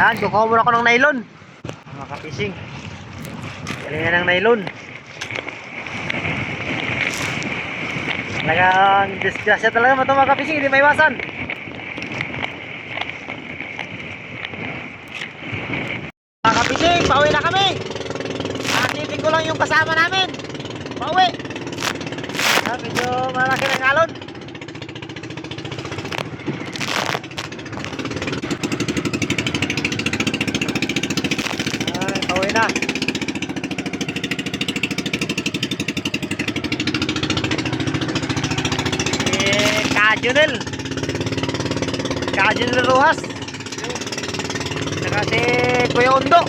Yan, kukuha muna ako ng nylon. Mga kapising. Galingan ng nylon. Talagang disgrasya talaga ito mga hindi maiwasan. Mga kapising, pauwi na kami. Nakatitig ko lang yung kasama namin. Pauwi. Medyo malaki ng alon. Na. Eh, Kajunel. Kajunel Rojas. Saka si Kuya Undo.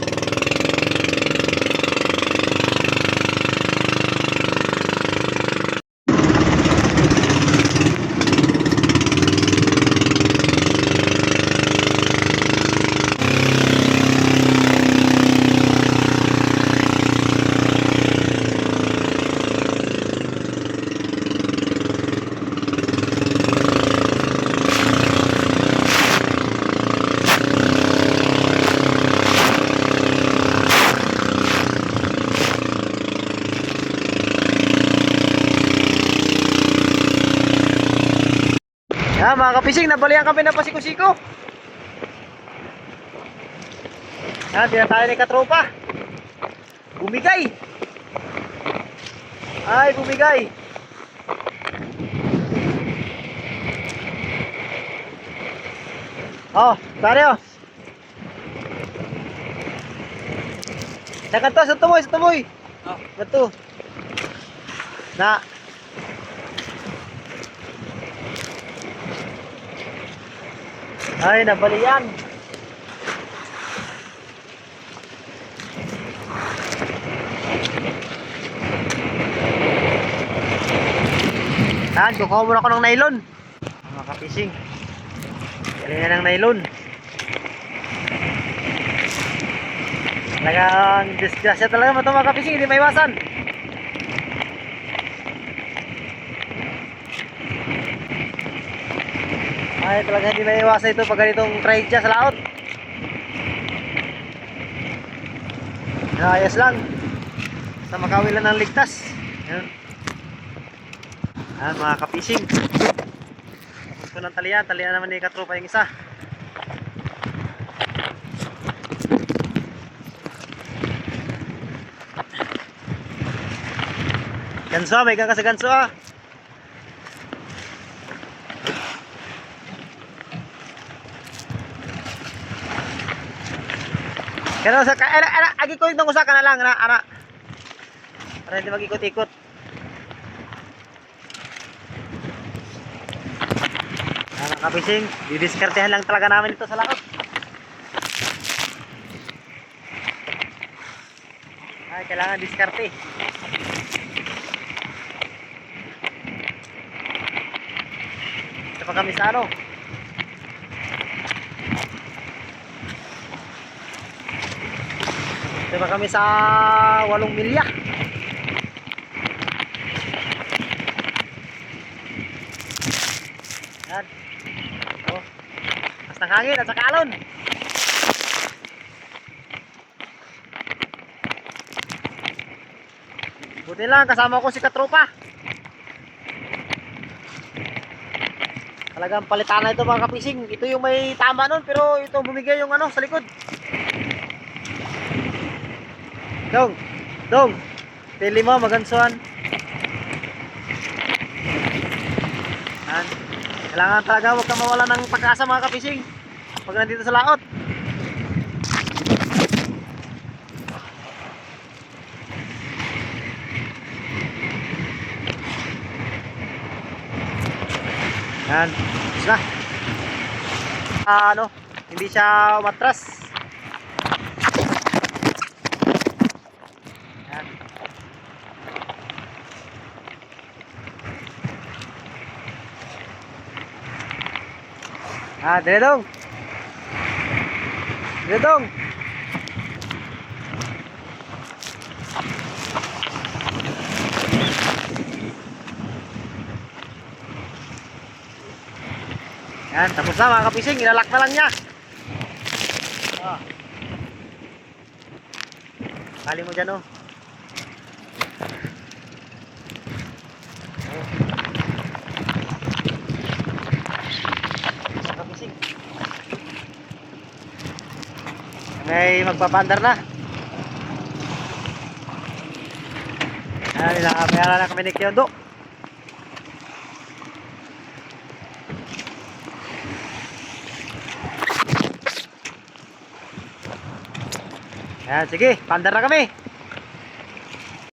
Yan mga kapising, nabalian kami ng pasiko-siko. Yan, tira tayo ni katropa. Bumigay. Ay, bumigay. Oh, pare oh. Sa kanto, sa tumoy, sa tumoy. Oh, kanto. Na. Ay, nabalian. Yan, kukuha muna ako ng nylon. Mga kapising. Galingan ng nylon. Talagang disgrasya talaga ito mga kapising, hindi maiwasan. Ay, talaga hindi maiwasan ito pag ganitong trade siya sa laot. Ayos lang. Sa makawilan ng ligtas. Yan. Yan, mga kapising. Tapos ko ng talian. Talian naman ni katropa yung isa. Ganso, may ka sa ganso ah. Kaya sa ana ana agi ko itong usa ka na lang ana ana. Para hindi magikot-ikot. Ana kapising, didiskartehan lang talaga namin ito sa laot. Ay, kailangan diskarte. Ito pa kami sa ano? Diba kami sa walong milya? Yan. Oh. Mas ng hangin at saka alon. Buti lang kasama ko si Katropa. Talagang palitan na ito mga kapising. Ito yung may tama nun pero ito bumigay yung ano sa likod. Dong, dong. Pili mo magansuan. Yan. Kailangan talaga huwag ka mawala ng pag-asa mga kapising. Pag nandito sa laot. Yan. Na. Ah, ano, hindi siya umatras. Ah, dire dong. Dire dong. Yan, tapos na mga kapising, ilalak na lang niya. Ah. Kali mo dyan oh. Sa kabising. May magpapandar na. Ayan, nakabayara na kami ni Kyodo. Ayan, sige, pandar na kami.